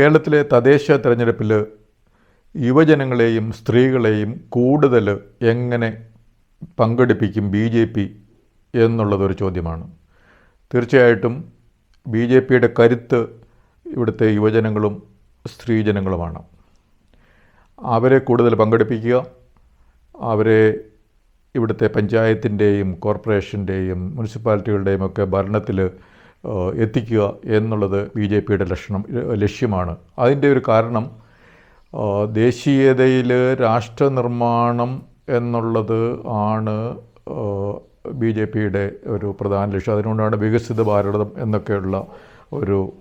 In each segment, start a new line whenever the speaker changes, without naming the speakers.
കേരളത്തിലെ തദ്ദേശ തെരഞ്ഞെടുപ്പിൽ യുവജനങ്ങളെയും സ്ത്രീകളെയും കൂടുതൽ എങ്ങനെ പങ്കെടുപ്പിക്കും ബി ജെ പി എന്നുള്ളതൊരു ചോദ്യമാണ്. തീർച്ചയായിട്ടും ബി ജെ പിയുടെ കരുത്ത് ഇവിടുത്തെ യുവജനങ്ങളും സ്ത്രീജനങ്ങളുമാണ്. അവരെ കൂടുതൽ പങ്കെടുപ്പിക്കുക അവരെ ഇവിടുത്തെ പഞ്ചായത്തിന്റെയും കോർപ്പറേഷന്റെയും മുനിസിപ്പാലിറ്റികളുടെയും ഒക്കെ ഭരണത്തിൽ എത്തിക്കുക എന്നുള്ളത് ബി ജെ പിയുടെ ലക്ഷണം ലക്ഷ്യമാണ്. അതിന്റെ ഒരു കാരണം ദേശീയതയിൽ രാഷ്ട്ര നിർമ്മാണം എന്നുള്ളത് ആണ് ബി ജെ പിയുടെ ഒരു പ്രധാന ലക്ഷ്യം. അതിനുകൊണ്ടാണ് വികസിത ഭാരതം എന്നൊക്കെയുള്ള ഒരു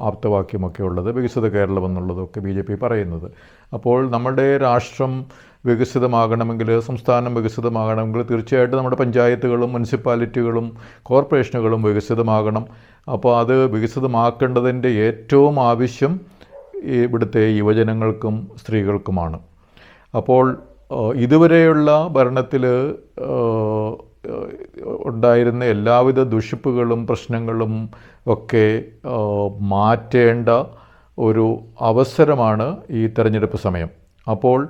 ആപ്തവാക്യമൊക്കെ ഉള്ളത്. വികസിത കേരളം എന്നുള്ളതൊക്കെ ബി ജെ പി പറയുന്നത്. അപ്പോൾ നമ്മുടെ രാഷ്ട്രം വികസിതമാകണമെങ്കിൽ സംസ്ഥാനം വികസിതമാകണമെങ്കിൽ തീർച്ചയായിട്ടും നമ്മുടെ പഞ്ചായത്തുകളും മുനിസിപ്പാലിറ്റികളും കോർപ്പറേഷനുകളും വികസിതമാകണം. അപ്പോൾ അത് വികസിതമാക്കേണ്ടതിന്റെ ഏറ്റവും ആവശ്യം ഇവിടുത്തെ യുവജനങ്ങൾക്കും സ്ത്രീകൾക്കുമാണ്. അപ്പോൾ ഇതുവരെയുള്ള ഭരണത്തിൽ ഉണ്ടായിരുന്ന എല്ലാവിധ ദുഷിപ്പുകളും പ്രശ്നങ്ങളും ഒക്കെ മാറ്റേണ്ട ഒരു അവസരമാണ് ഈ തെരഞ്ഞെടുപ്പ് സമയം. അപ്പോൾ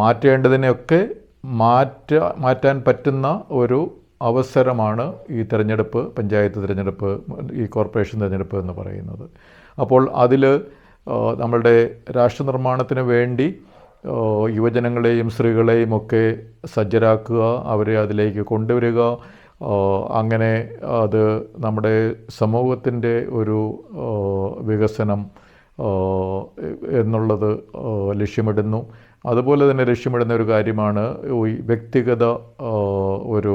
മാറ്റേണ്ടതിനെയൊക്കെ മാറ്റ മാറ്റാൻ പറ്റുന്ന ഒരു അവസരമാണ് ഈ തിരഞ്ഞെടുപ്പ് പഞ്ചായത്ത് തിരഞ്ഞെടുപ്പ് ഈ കോർപ്പറേഷൻ തിരഞ്ഞെടുപ്പ് എന്ന് പറയുന്നത്. അപ്പോൾ അതിൽ നമ്മളുടെ രാഷ്ട്ര നിർമ്മാണത്തിന് വേണ്ടി യുവജനങ്ങളെയും സ്ത്രീകളെയും ഒക്കെ സജ്ജരാക്കുക അവരെ അതിലേക്ക് കൊണ്ടുവരിക അങ്ങനെ അത് നമ്മുടെ സമൂഹത്തിന്റെ ഒരു വികസനം എന്നുള്ളത് ലക്ഷ്യമിടുന്നു. അതുപോലെ തന്നെ ലക്ഷ്യമിടുന്ന ഒരു കാര്യമാണ് വ്യക്തിഗത ഒരു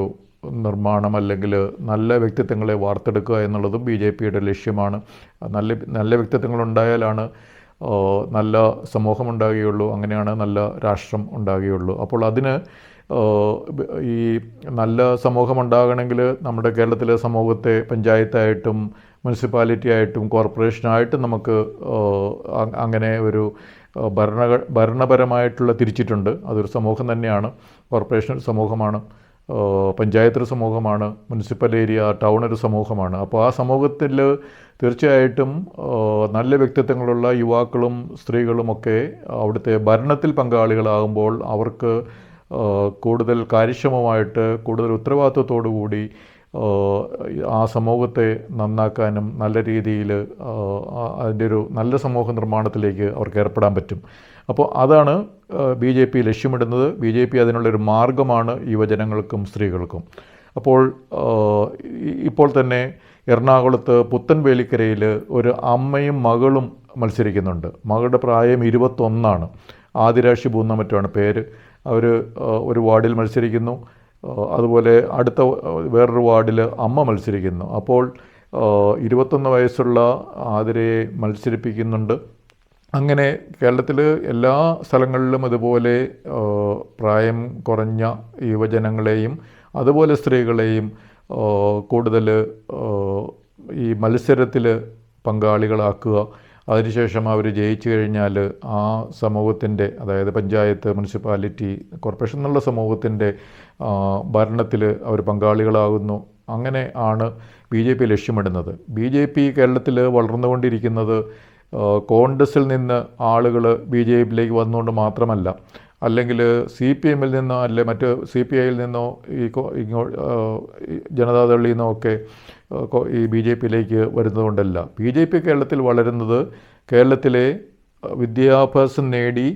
നിർമ്മാണം അല്ലെങ്കിൽ നല്ല വ്യക്തിത്വങ്ങളെ വാർത്തെടുക്കുക എന്നുള്ളതും ബി ജെ പിയുടെ ലക്ഷ്യമാണ്. നല്ല നല്ല വ്യക്തിത്വങ്ങൾ ഉണ്ടായാലാണ് നല്ല സമൂഹം ഉണ്ടാകുകയുള്ളൂ അങ്ങനെയാണ് നല്ല രാഷ്ട്രം ഉണ്ടാകുകയുള്ളൂ. അപ്പോൾ അതിന് ഈ നല്ല സമൂഹമുണ്ടാകണമെങ്കിൽ നമ്മുടെ കേരളത്തിലെ സമൂഹത്തെ പഞ്ചായത്തായിട്ടും മുനിസിപ്പാലിറ്റി ആയിട്ടും കോർപ്പറേഷനായിട്ടും നമുക്ക് അങ്ങനെ ഒരു ഭരണ ഭരണപരമായിട്ടുള്ള തിരിച്ചിട്ടുണ്ട്. അതൊരു സമൂഹം തന്നെയാണ്. കോർപ്പറേഷൻ ഒരു സമൂഹമാണ്. പഞ്ചായത്ത് ഒരു സമൂഹമാണ്. മുനിസിപ്പൽ ഏരിയ ടൗൺ ഒരു സമൂഹമാണ്. അപ്പോൾ ആ സമൂഹത്തിൽ തീർച്ചയായിട്ടും നല്ല വ്യക്തിത്വങ്ങളുള്ള യുവാക്കളും സ്ത്രീകളുമൊക്കെ അവിടുത്തെ ഭരണത്തിൽ പങ്കാളികളാകുമ്പോൾ അവർക്ക് കൂടുതൽ കാര്യക്ഷമമായിട്ട് കൂടുതൽ ഉത്തരവാദിത്വത്തോടു കൂടി ആ സമൂഹത്തെ നന്നാക്കാനും നല്ല രീതിയിൽ അതിന്റെ ഒരു നല്ല സമൂഹ നിർമ്മാണത്തിലേക്ക് അവർക്ക് ഏർപ്പെടാൻ പറ്റും. അപ്പോൾ അതാണ് ബി ജെ പി ലക്ഷ്യമിടുന്നത്. ബി ജെ പി അതിനുള്ളൊരു മാർഗമാണ് യുവജനങ്ങൾക്കും സ്ത്രീകൾക്കും. അപ്പോൾ ഇപ്പോൾ തന്നെ എറണാകുളത്ത് പുത്തൻവേലിക്കരയിൽ ഒരു അമ്മയും മകളും മത്സരിക്കുന്നുണ്ട്. മകളുടെ പ്രായം ഇരുപത്തൊന്നാണ്. ആദിരാശി പൂന്ന മറ്റുമാണ് പേര്. അവർ ഒരു വാർഡിൽ മത്സരിക്കുന്നു. അതുപോലെ അടുത്ത വേറൊരു വാർഡിൽ അമ്മ മത്സരിക്കുന്നു. അപ്പോൾ ഇരുപത്തൊന്ന് വയസ്സുള്ള ആതിരയെ മത്സരിപ്പിക്കുന്നുണ്ട്. അങ്ങനെ കേരളത്തിൽ എല്ലാ സ്ഥലങ്ങളിലും ഇതുപോലെ പ്രായം കുറഞ്ഞ യുവജനങ്ങളെയും അതുപോലെ സ്ത്രീകളെയും കൂടുതൽ ഈ മത്സരത്തിൽ പങ്കാളികളാക്കുക. അതിനുശേഷം അവർ ജയിച്ചു കഴിഞ്ഞാൽ ആ സമൂഹത്തിന്റെ അതായത് പഞ്ചായത്ത് മുനിസിപ്പാലിറ്റി കോർപ്പറേഷൻ എന്നുള്ള സമൂഹത്തിന്റെ ഭരണത്തിൽ അവർ പങ്കാളികളാകുന്നു. അങ്ങനെ ആണ് ബി ജെ പി ലക്ഷ്യമിടുന്നത്. ബി ജെ പി കേരളത്തിൽ വളർന്നുകൊണ്ടിരിക്കുന്നത് കോൺഗ്രസിൽ നിന്ന് ആളുകൾ ബി ജെ പിയിലേക്ക് വന്നുകൊണ്ട് മാത്രമല്ല അല്ലെങ്കിൽ സി പി എമ്മിൽ നിന്നോ അല്ലെ മറ്റ് സി പി ഐയിൽ നിന്നോ ഈ ജനതാദളിൽ നിന്നോ ഒക്കെ ഈ ബി ജെ പിയിലേക്ക് വരുന്നതുകൊണ്ടല്ല. ബി ജെ പി കേരളത്തിൽ വളരുന്നത് കേരളത്തിലെ വിദ്യാഭ്യാസം നേടി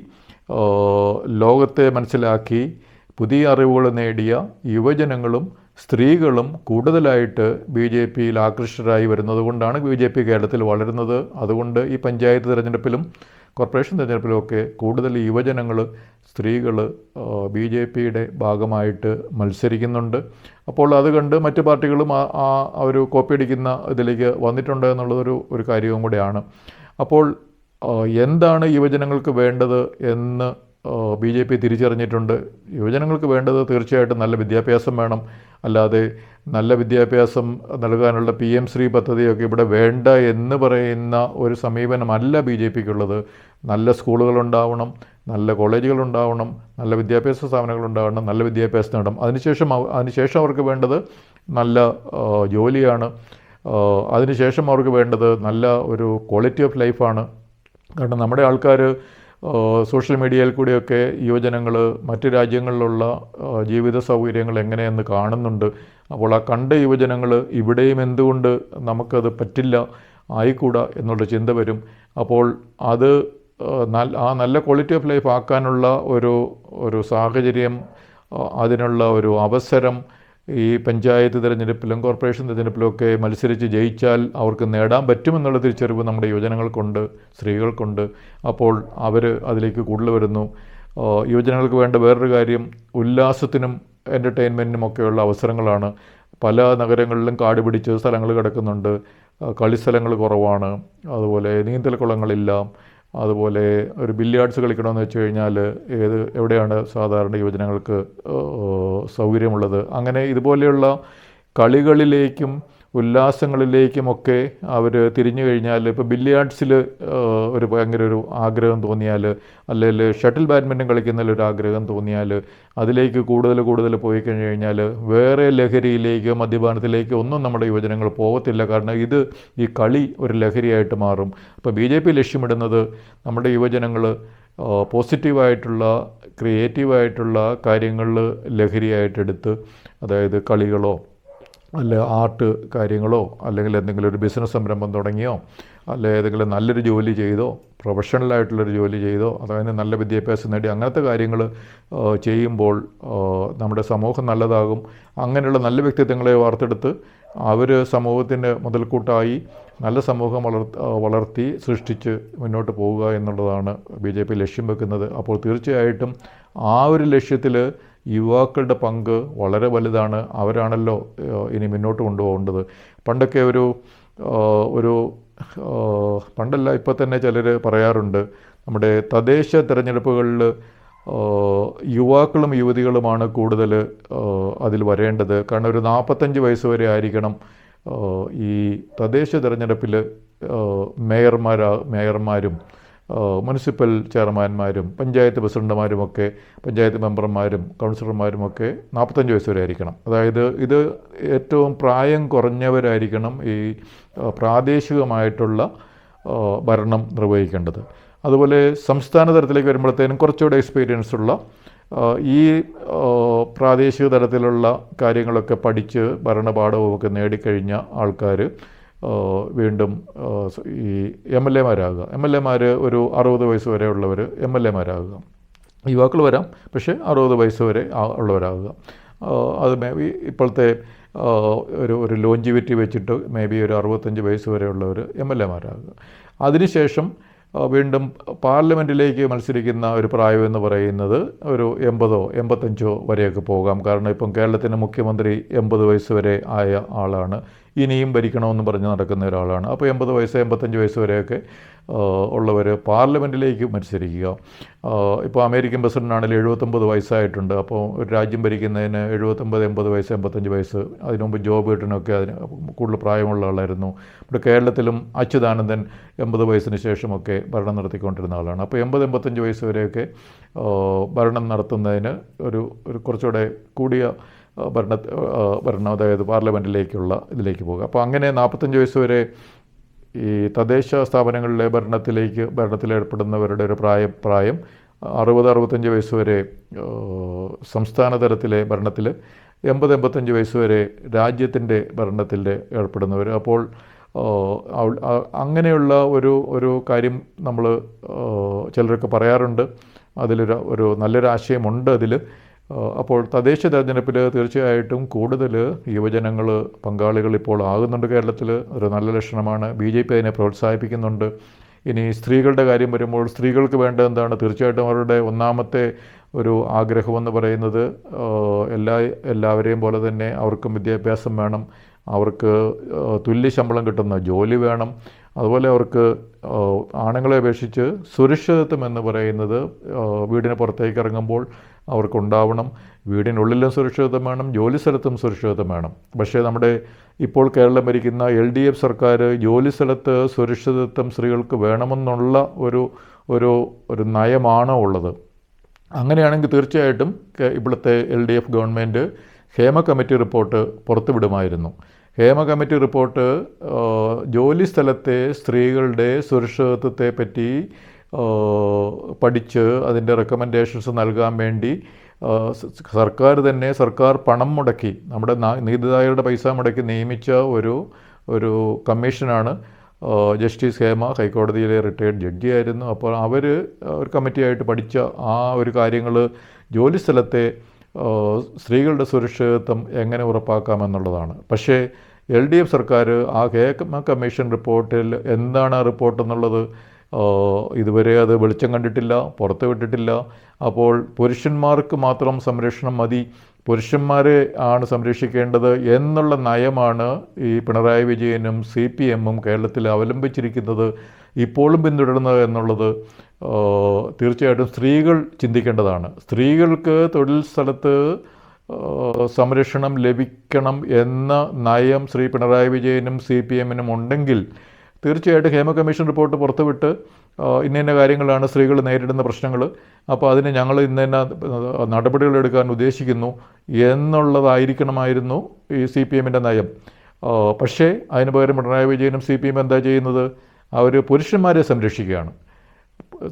ലോകത്തെ മനസ്സിലാക്കി പുതിയ അറിവുകൾ നേടിയ യുവജനങ്ങളും സ്ത്രീകളും കൂടുതലായിട്ട് ബി ജെ പിയിൽ ആകൃഷ്ടരായി വരുന്നത് കൊണ്ടാണ് ബി ജെ പി കേരളത്തിൽ വളരുന്നത്. അതുകൊണ്ട് ഈ പഞ്ചായത്ത് തിരഞ്ഞെടുപ്പിലും കോർപ്പറേഷൻ തിരഞ്ഞെടുപ്പിലും ഒക്കെ കൂടുതൽ യുവജനങ്ങൾ സ്ത്രീകൾ ബി ജെ പിയുടെ ഭാഗമായിട്ട് മത്സരിക്കുന്നുണ്ട്. അപ്പോൾ അത് കണ്ട് മറ്റ് പാർട്ടികളും ആ ഒരു കോപ്പി അടിക്കുന്ന ഇതിലേക്ക് വന്നിട്ടുണ്ട് എന്നുള്ളതൊരു ഒരു കാര്യവും കൂടെയാണ്. അപ്പോൾ എന്താണ് യുവജനങ്ങൾക്ക് വേണ്ടത് എന്ന് ബി ജെ പി തിരിച്ചറിഞ്ഞിട്ടുണ്ട്. യുവജനങ്ങൾക്ക് വേണ്ടത് തീർച്ചയായിട്ടും നല്ല വിദ്യാഭ്യാസം വേണം. അല്ലാതെ നല്ല വിദ്യാഭ്യാസം നൽകാനുള്ള പി എം ശ്രീ പദ്ധതിയൊക്കെ ഇവിടെ വേണ്ട എന്ന് പറയുന്ന ഒരു സമീപനമല്ല ബി ജെ പിക്കുള്ളത്. നല്ല സ്കൂളുകളുണ്ടാവണം നല്ല കോളേജുകൾ ഉണ്ടാവണം നല്ല വിദ്യാഭ്യാസ സ്ഥാപനങ്ങൾ ഉണ്ടാവണം നല്ല വിദ്യാഭ്യാസം നേടണം. അതിനുശേഷം അതിനുശേഷം അവർക്ക് വേണ്ടത് നല്ല ജോലിയാണ്. അതിനുശേഷം അവർക്ക് വേണ്ടത് നല്ല ഒരു ക്വാളിറ്റി ഓഫ് ലൈഫാണ് കാരണം നമ്മുടെ ആൾക്കാർ സോഷ്യൽ മീഡിയയിൽ കൂടിയൊക്കെ യുവജനങ്ങൾ മറ്റ് രാജ്യങ്ങളിലുള്ള ജീവിത സൗകര്യങ്ങൾ എങ്ങനെയെന്ന് കാണുന്നുണ്ട്. അപ്പോൾ ആ കണ്ട യുവജനങ്ങൾ ഇവിടെയും എന്തുകൊണ്ട് നമുക്കത് പറ്റില്ല ആയിക്കൂടാ എന്നുള്ള ചിന്ത വരും. അപ്പോൾ അത് ആ, നല്ല ക്വാളിറ്റി ഓഫ് ലൈഫ് ആക്കാനുള്ള ഒരു ഒരു സാഹചര്യം അതിനുള്ള ഒരു അവസരം ഈ പഞ്ചായത്ത് തിരഞ്ഞെടുപ്പിലും കോർപ്പറേഷൻ തിരഞ്ഞെടുപ്പിലുമൊക്കെ മത്സരിച്ച് ജയിച്ചാൽ അവർക്ക് നേടാൻ പറ്റുമെന്നുള്ള തിരിച്ചറിവ് നമ്മുടെ യുവജനങ്ങൾക്കുണ്ട് സ്ത്രീകൾക്കുണ്ട്. അപ്പോൾ അവർ അതിലേക്ക് കൂടുതൽ വരുന്നു. യുവജനങ്ങൾക്ക് വേണ്ട വേറൊരു കാര്യം ഉല്ലാസത്തിനും എന്റർടൈൻമെന്റിനും ഒക്കെയുള്ള അവസരങ്ങളാണ്. പല നഗരങ്ങളിലും കാട് പിടിച്ച് സ്ഥലങ്ങൾ കിടക്കുന്നുണ്ട്. കളിസ്ഥലങ്ങൾ കുറവാണ്. അതുപോലെ നീന്തൽ കുളങ്ങളില്ല. അതുപോലെ ഒരു ബില്ലിയാർഡ്സ് കളിക്കണമെന്ന് വെച്ച് കഴിഞ്ഞാൽ ഏത് എവിടെയാണ് സാധാരണ യുവജനങ്ങൾക്ക് സൗകര്യമുള്ളത്? അങ്ങനെ ഇതുപോലെയുള്ള കളികളിലേക്കും ഉല്ലാസങ്ങളിലേക്കുമൊക്കെ അവർ തിരിഞ്ഞു കഴിഞ്ഞാൽ ഇപ്പോൾ ബില്ലിയാർഡ്സിൽ ഒരു ഭയങ്കര ഒരു ആഗ്രഹം തോന്നിയാൽ അല്ലെങ്കിൽ ഷട്ടിൽ ബാഡ്മിന്റൺ കളിക്കുന്നതിൽ ഒരു ആഗ്രഹം തോന്നിയാൽ അതിലേക്ക് കൂടുതൽ കൂടുതൽ പോയി കഴിഞ്ഞു കഴിഞ്ഞാൽ വേറെ ലഹരിയിലേക്കോ മദ്യപാനത്തിലേക്കോ ഒന്നും നമ്മുടെ യുവജനങ്ങൾ പോകത്തില്ല കാരണം ഇത് ഈ കളി ഒരു ലഹരിയായിട്ട് മാറും. അപ്പോൾ ബി ജെ പി ലക്ഷ്യമിടുന്നത് നമ്മുടെ യുവജനങ്ങൾ പോസിറ്റീവായിട്ടുള്ള ക്രിയേറ്റീവായിട്ടുള്ള കാര്യങ്ങളിൽ ലഹരിയായിട്ടെടുത്ത് അതായത് കളികളോ അല്ല ആർട്ട് കാര്യങ്ങളോ അല്ലെങ്കിൽ എന്തെങ്കിലും ഒരു ബിസിനസ് സംരംഭം തുടങ്ങിയോ അല്ലെങ്കിൽ ഏതെങ്കിലും നല്ലൊരു ജോലി ചെയ്തോ പ്രൊഫഷണലായിട്ടുള്ളൊരു ജോലി ചെയ്തോ അതായത് നല്ല വിദ്യാഭ്യാസം നേടി അങ്ങനത്തെ കാര്യങ്ങൾ ചെയ്യുമ്പോൾ നമ്മുടെ സമൂഹം നല്ലതാകും. അങ്ങനെയുള്ള നല്ല വ്യക്തിത്വങ്ങളെ വാർത്തെടുത്ത് അവർ സമൂഹത്തിന്റെ മുതൽക്കൂട്ടായി നല്ല സമൂഹം വളർ വളർത്തി സൃഷ്ടിച്ച് മുന്നോട്ട് പോവുക എന്നുള്ളതാണ് ബി ജെ പി ലക്ഷ്യം വെക്കുന്നത്. അപ്പോൾ തീർച്ചയായിട്ടും ആ ഒരു ലക്ഷ്യത്തിൽ യുവാക്കളുടെ പങ്ക് വളരെ വലുതാണ്. അവരാണല്ലോ ഇനി മുന്നോട്ട് കൊണ്ടുപോകേണ്ടത്. പണ്ടൊക്കെ ഒരു ഒരു പണ്ടല്ല ഇപ്പോൾ തന്നെ ചിലർ പറയാറുണ്ട് നമ്മുടെ തദ്ദേശ തിരഞ്ഞെടുപ്പുകളിൽ യുവാക്കളും യുവതികളുമാണ് കൂടുതൽ അതിൽ വരേണ്ടത്. കാരണം ഒരു നാൽപ്പത്തഞ്ച് വയസ്സ് വരെ ആയിരിക്കണം ഈ തദ്ദേശ തിരഞ്ഞെടുപ്പിൽ മേയർമാരാ മേയർമാരും മുനിസിപ്പൽ ചെയർമാന്മാരും പഞ്ചായത്ത് പ്രസിഡന്റുമാരുമൊക്കെ പഞ്ചായത്ത് മെമ്പർമാരും കൗൺസിലർമാരുമൊക്കെ നാൽപ്പത്തഞ്ച് വയസ്സ് വരെ ആയിരിക്കണം. അതായത് ഇത് ഏറ്റവും പ്രായം കുറഞ്ഞവരായിരിക്കണം ഈ പ്രാദേശികമായിട്ടുള്ള ഭരണം നിർവഹിക്കേണ്ടത്. അതുപോലെ സംസ്ഥാന തലത്തിലേക്ക് വരുമ്പോഴത്തേനും കുറച്ചുകൂടെ എക്സ്പീരിയൻസ് ഉള്ള ഈ പ്രാദേശിക തലത്തിലുള്ള കാര്യങ്ങളൊക്കെ പഠിച്ച് ഭരണപാഠവും ഒക്കെ നേടിക്കഴിഞ്ഞ ആൾക്കാർ വീണ്ടും ഈ എം എൽ എമാരാകുക. എം എൽ എമാർ ഒരു അറുപത് വയസ്സ് വരെ ഉള്ളവർ എം എൽ എമാരാകുക. യുവാക്കൾ വരാം പക്ഷേ അറുപത് വയസ്സ് വരെ ഉള്ളവരാകുക. അത് മേ ബി ഇപ്പോഴത്തെ ഒരു ഒരു ലോഞ്ചിവിറ്റി വെച്ചിട്ട് മേ ബി ഒരു അറുപത്തഞ്ച് വയസ്സ് വരെയുള്ളവർ എം എൽ എമാരാകുക. അതിനുശേഷം വീണ്ടും പാർലമെന്റിലേക്ക് മത്സരിക്കുന്ന ഒരു പ്രായം എന്ന് പറയുന്നത് ഒരു എൺപതോ എൺപത്തഞ്ചോ വരെയൊക്കെ പോകാം. കാരണം ഇപ്പം കേരളത്തിന്റെ മുഖ്യമന്ത്രി എൺപത് വയസ്സ് വരെ ആയ ആളാണ്. ഇനിയും ഭരിക്കണമെന്ന് പറഞ്ഞ് നടക്കുന്ന ഒരാളാണ്. അപ്പോൾ എൺപത് വയസ്സ് എൺപത്തഞ്ച് വയസ്സ് വരെയൊക്കെ ഉള്ളവർ പാർലമെന്റിലേക്ക് മത്സരിക്കുക. ഇപ്പോൾ അമേരിക്കൻ പ്രസിഡന്റാണെങ്കിൽ എഴുപത്തൊമ്പത് വയസ്സായിട്ടുണ്ട്. അപ്പോൾ ഒരു രാജ്യം ഭരിക്കുന്നതിന് എഴുപത്തൊമ്പത് എൺപത് വയസ്സ് എൺപത്തഞ്ച് വയസ്സ് അതിനുമുമ്പ് ജോബ് കിട്ടണമൊക്കെ അതിന് കൂടുതൽ പ്രായമുള്ള ആളായിരുന്നു. ഇവിടെ കേരളത്തിലും അച്യുതാനന്ദൻ എൺപത് വയസ്സിന് ശേഷമൊക്കെ ഭരണം നടത്തിക്കൊണ്ടിരുന്ന ആളാണ്. അപ്പോൾ എൺപത് എൺപത്തഞ്ച് വയസ്സ് വരെയൊക്കെ ഭരണം നടത്തുന്നതിന് ഒരു ഒരു കുറച്ചുകൂടെ കൂടിയ ഭരണ ഭരണം അതായത് പാർലമെന്റിലേക്കുള്ള ഇതിലേക്ക് പോകുക അപ്പോൾ അങ്ങനെ നാൽപ്പത്തഞ്ച് വയസ്സ് വരെ ഈ തദ്ദേശ സ്ഥാപനങ്ങളിലെ ഭരണത്തിലേക്ക് ഭരണത്തിലേർപ്പെടുന്നവരുടെ ഒരു പ്രായ പ്രായം അറുപത് അറുപത്തഞ്ച് വയസ്സ് വരെ സംസ്ഥാന തലത്തിലെ ഭരണത്തിൽ എൺപത് എൺപത്തഞ്ച് വയസ്സ് വരെ രാജ്യത്തിന്റെ ഭരണത്തിൽ ഏർപ്പെടുന്നവർ. അപ്പോൾ അങ്ങനെയുള്ള ഒരു ഒരു കാര്യം നമ്മൾ ചിലരൊക്കെ പറയാറുണ്ട്. അതിലൊരു ഒരു നല്ലൊരു ആശയമുണ്ട് അതിൽ. അപ്പോൾ തദ്ദേശ തെരഞ്ഞെടുപ്പിൽ തീർച്ചയായിട്ടും കൂടുതൽ യുവജനങ്ങൾ പങ്കാളികൾ ഇപ്പോൾ ആകുന്നുണ്ട് കേരളത്തിൽ ഒരു നല്ല ലക്ഷണമാണ്. ബി ജെ പി അതിനെ പ്രോത്സാഹിപ്പിക്കുന്നുണ്ട്. ഇനി സ്ത്രീകളുടെ കാര്യം വരുമ്പോൾ സ്ത്രീകൾക്ക് വേണ്ട എന്താണ്? തീർച്ചയായിട്ടും അവരുടെ ഒന്നാമത്തെ ഒരു ആഗ്രഹമെന്ന് പറയുന്നത് എല്ലാ എല്ലാവരെയും പോലെ തന്നെ അവർക്കും വിദ്യാഭ്യാസം വേണം. അവർക്ക് തുല്യ ശമ്പളം കിട്ടുന്ന ജോലി വേണം. അതുപോലെ അവർക്ക് ആണുങ്ങളെ അപേക്ഷിച്ച് സുരക്ഷിതത്വം എന്ന് പറയുന്നത് വീടിന് പുറത്തേക്ക് ഇറങ്ങുമ്പോൾ അവർക്കുണ്ടാവണം. വീടിനുള്ളിലും സുരക്ഷിതത്വം വേണം ജോലി സ്ഥലത്തും സുരക്ഷിതത്വം വേണം. പക്ഷേ നമ്മുടെ ഇപ്പോൾ കേരളം ഭരിക്കുന്ന എൽ ഡി എഫ് സർക്കാർ ജോലി സ്ഥലത്ത് സുരക്ഷിതത്വം സ്ത്രീകൾക്ക് വേണമെന്നുള്ള ഒരു ഒരു ഒരു നയമാണ് ഉള്ളത്. അങ്ങനെയാണെങ്കിൽ തീർച്ചയായിട്ടും ഇവിടുത്തെ L D F government Hema committee report പുറത്തുവിടുമായിരുന്നു. Hema committee report ജോലി സ്ഥലത്തെ സ്ത്രീകളുടെ സുരക്ഷിതത്വത്തെ പറ്റി പഠിച്ച് അതിന്റെ റെക്കമെൻഡേഷൻസ് നൽകാൻ വേണ്ടി സർക്കാർ തന്നെ സർക്കാർ പണം മുടക്കി നമ്മുടെ നികുതിദായകരുടെ പൈസ മുടക്കി നിയമിച്ച ഒരു ഒരു കമ്മീഷനാണ് ജസ്റ്റിസ് ഹേമ ഹൈക്കോടതിയിലെ റിട്ടയർഡ് ജഡ്ജിയായിരുന്നു അപ്പോൾ അവർ ഒരു കമ്മിറ്റിയായിട്ട് പഠിച്ച ആ ഒരു കാര്യങ്ങൾ ജോലി സ്ഥലത്തെ സ്ത്രീകളുടെ സുരക്ഷിതത്വം എങ്ങനെ ഉറപ്പാക്കാമെന്നുള്ളതാണ് പക്ഷേ എൽ ഡി എഫ് സർക്കാർ ആ ഹേമ കമ്മീഷൻ റിപ്പോർട്ടിൽ എന്താണ് ആ റിപ്പോർട്ട് എന്നുള്ളത് ഇതുവരെ അത് വെളിച്ചം കണ്ടിട്ടില്ല പുറത്ത് വിട്ടിട്ടില്ല. അപ്പോൾ പുരുഷന്മാർക്ക് മാത്രം സംരക്ഷണം മതി. പുരുഷന്മാരെ ആണ് സംരക്ഷിക്കേണ്ടത് എന്നുള്ള നയമാണ് ഈ പിണറായി വിജയനും സി പി എമ്മും കേരളത്തിൽ അവലംബിച്ചിരിക്കുന്നത് ഇപ്പോഴും പിന്തുടരുന്നത് എന്നുള്ളത് തീർച്ചയായിട്ടും സ്ത്രീകൾ ചിന്തിക്കേണ്ടതാണ്. സ്ത്രീകൾക്ക് തൊഴിൽ സ്ഥലത്ത് സംരക്ഷണം ലഭിക്കണം എന്ന നയം ശ്രീ പിണറായി വിജയനും സി പി എമ്മിനും ഉണ്ടെങ്കിൽ തീർച്ചയായിട്ടും ഹേമ കമ്മീഷൻ റിപ്പോർട്ട് പുറത്തുവിട്ട് ഇന്ന ഇന്ന കാര്യങ്ങളാണ് സ്ത്രീകൾ നേരിടുന്ന പ്രശ്നങ്ങൾ അപ്പോൾ അതിന് ഞങ്ങൾ ഇന്ന ഇന്ന നടപടികൾ എടുക്കാൻ ഉദ്ദേശിക്കുന്നു എന്നുള്ളതായിരിക്കണമായിരുന്നു ഈ സി പി എമ്മിന്റെ നയം. പക്ഷേ അതിന് പകരം പിണറായി വിജയനും സി പി എം എന്താ ചെയ്യുന്നത്? അവർ പുരുഷന്മാരെ സംരക്ഷിക്കുകയാണ്.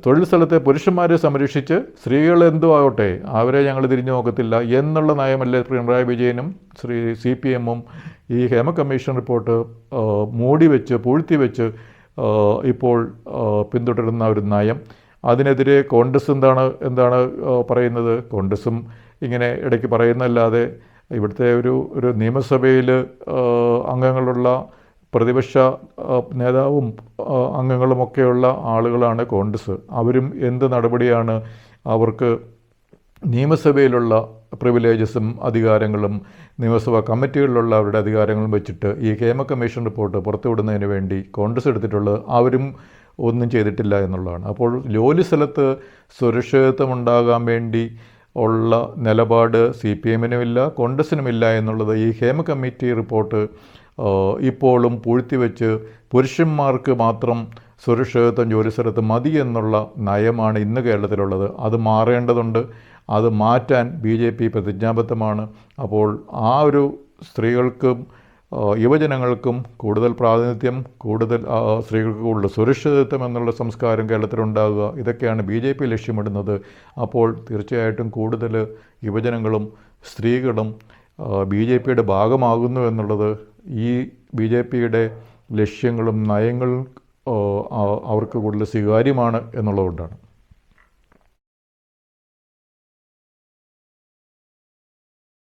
തൊഴിൽ സ്ഥലത്തെ പുരുഷന്മാരെ സംരക്ഷിച്ച് സ്ത്രീകൾ എന്തോ ആവട്ടെ അവരെ ഞങ്ങൾ തിരിഞ്ഞു നോക്കത്തില്ല എന്നുള്ള നയമല്ലേ പിണറായി വിജയനും ശ്രീ സി പി എമ്മും ഈ ഹേമ കമ്മീഷൻ റിപ്പോർട്ട് മൂടി വെച്ച് പൂഴ്ത്തി വെച്ച് ഇപ്പോൾ പിന്തുടരുന്ന ഒരു നയം. അതിനെതിരെ കോൺഗ്രസ് എന്താണ് എന്താണ് പറയുന്നത്? കോൺഗ്രസും ഇങ്ങനെ ഇടയ്ക്ക് പറയുന്നല്ലാതെ ഇവിടുത്തെ ഒരു ഒരു നിയമസഭയിൽ അംഗങ്ങളുള്ള പ്രതിപക്ഷ നേതാവും അംഗങ്ങളുമൊക്കെയുള്ള ആളുകളാണ് കോൺഗ്രസ്. അവരും എന്ത് നടപടിയാണ് അവർക്ക് നിയമസഭയിലുള്ള പ്രിവിലേജസും അധികാരങ്ങളും നിയമസഭാ കമ്മിറ്റികളിലുള്ള അവരുടെ അധികാരങ്ങളും വെച്ചിട്ട് ഈ ഹേമ കമ്മീഷൻ റിപ്പോർട്ട് പുറത്തുവിടുന്നതിന് വേണ്ടി കോൺഗ്രസ് എടുത്തിട്ടുള്ളത് അവരും ഒന്നും ചെയ്തിട്ടില്ല എന്നുള്ളതാണ്. അപ്പോൾ ജോലി സ്ഥലത്ത് സുരക്ഷിതത്വമുണ്ടാകാൻ വേണ്ടി ഉള്ള നിലപാട് സി പി എമ്മിനുമില്ല കോൺഗ്രസിനുമില്ല എന്നുള്ളത് ഈ ഹേമ കമ്മിറ്റി റിപ്പോർട്ട് ഇപ്പോഴും പൂഴ്ത്തിവെച്ച് പുരുഷന്മാർക്ക് മാത്രം സുരക്ഷിതത്വം ജോലി സ്ഥലത്ത് മതി എന്നുള്ള നയമാണ് ഇന്ന് കേരളത്തിലുള്ളത്. അത് മാറേണ്ടതുണ്ട്. അത് മാറ്റാൻ ബി ജെ പി പ്രതിജ്ഞാബദ്ധമാണ്. അപ്പോൾ ആ ഒരു സ്ത്രീകൾക്കും യുവജനങ്ങൾക്കും കൂടുതൽ പ്രാതിനിധ്യം കൂടുതൽ സ്ത്രീകൾക്ക് കൂടുതൽ സുരക്ഷിതത്വം എന്നുള്ള സംസ്കാരം കേരളത്തിലുണ്ടാകുക ഇതൊക്കെയാണ് ബി ജെ പി ലക്ഷ്യമിടുന്നത്. അപ്പോൾ തീർച്ചയായിട്ടും കൂടുതൽ യുവജനങ്ങളും സ്ത്രീകളും ബി ജെ പിയുടെ ഭാഗമാകുന്നു എന്നുള്ളത് ഈ ബി ജെ പിയുടെ ലക്ഷ്യങ്ങളും നയങ്ങളും അവർക്ക് കൂടുതൽ സ്വീകാര്യമാണ് എന്നുള്ളതുകൊണ്ടാണ്.